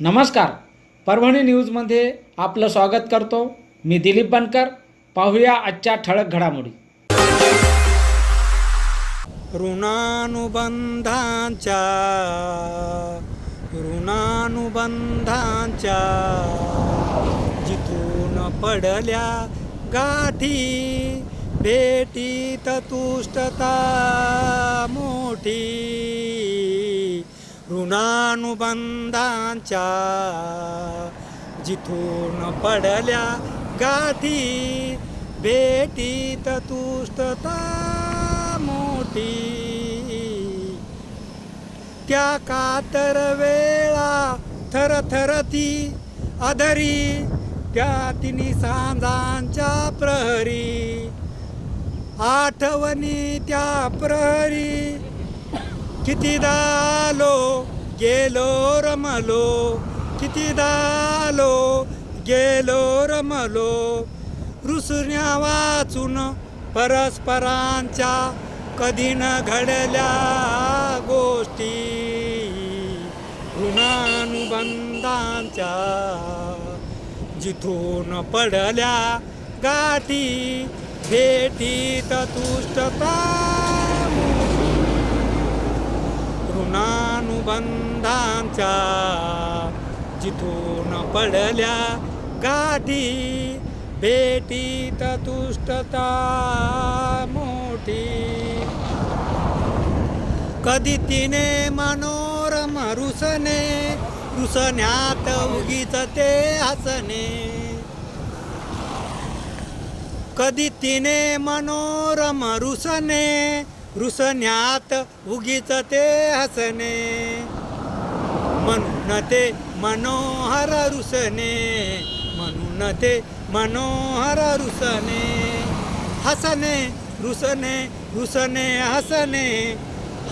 नमस्कार. परभणी न्यूजमध्ये आपलं स्वागत करतो. मी दिलीप बनकर. पाहूया आजच्या ठळक घडामोडी. ऋणानुबंधांच्या ऋणानुबंधांच्या जिथून पडल्या गाठी भेटी तुष्टता मोठी. ऋणानुबंधांच्या जिथून पडल्या गाठी भेटीत तुष्टता मोठी. त्या कातर वेळा थरथरती अधरी त्या तिन्ही सांजांच्या प्रहरी. आठवणी त्या प्रहरी कितीदा आलो गेलो रमलो कितीदा आलो गेलो रमलो. रुसण्या वाचून परस्परांच्या कधी न घडल्या गोष्टी ऋणानुबंधांच्या जिथून पडल्या गाठी भेटीत तुष्टता ऋणानुबंधांच्या जिथून पडल्या गाठी भेटीत तुष्टता मोठी. कधी तिने मनोरम रुसने रुसण्यात उगीच ते हसणे कधी तिने मनोरम रुसने रुसण्यात उगीच ते हसणे म्हणून ते मनोहर रुसणे म्हणून ते मनोहर रुसणे हसणे रुसणे रुसणे हसणे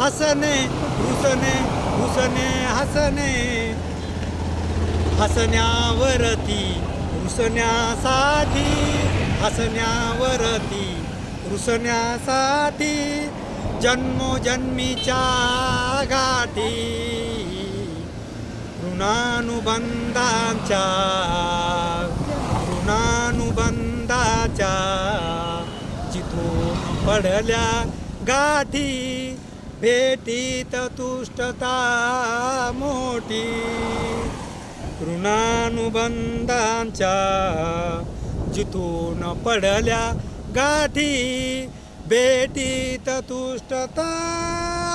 हसणे रुसणे रुसणे हसणे हसण्यावरती रुसण्यासाठी हसण्यावरती रुसण्यासाठी जन्मोजन्मीच्या गाठी ऋणानुबंधांच्या ऋणानुबंधाच्या जिथून पडल्या गाठी भेटीत तुष्टता मोठी ऋणानुबंधांच्या जिथून पडल्या गाठी बेटीत तुष्टता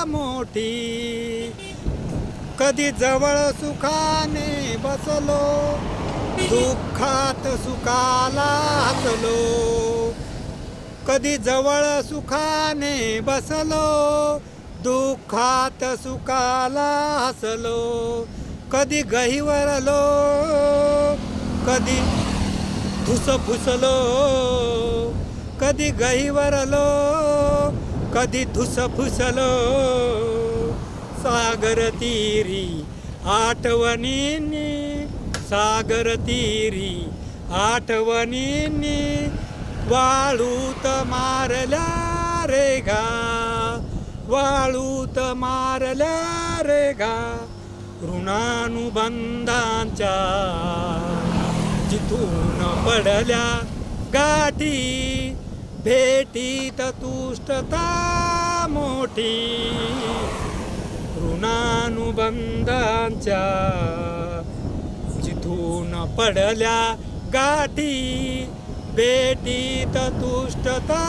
मोठी. कधी जवळ सुखाने बसलो दुःखात सुखाला हसलो. कधी जवळ सुखाने बसलो दुःखात सुखाला हसलो. कधी गहिवरलो कधी फुसफुसलो. कधी कधी गहिवरलो कधी धुस फुसलो. सागर तीरी आठवणींनी सागर तीरी आठवणींनी वाळूत मारल्या रे गा. वाळूत मारल्या रे गा. ऋणानुबंधांच्या जिथून पडल्या गाठी. भेटीत तुष्टता मोठी. ऋणानुबंधांच्या जिथून पडल्या गाठी. भेटीत तुष्टता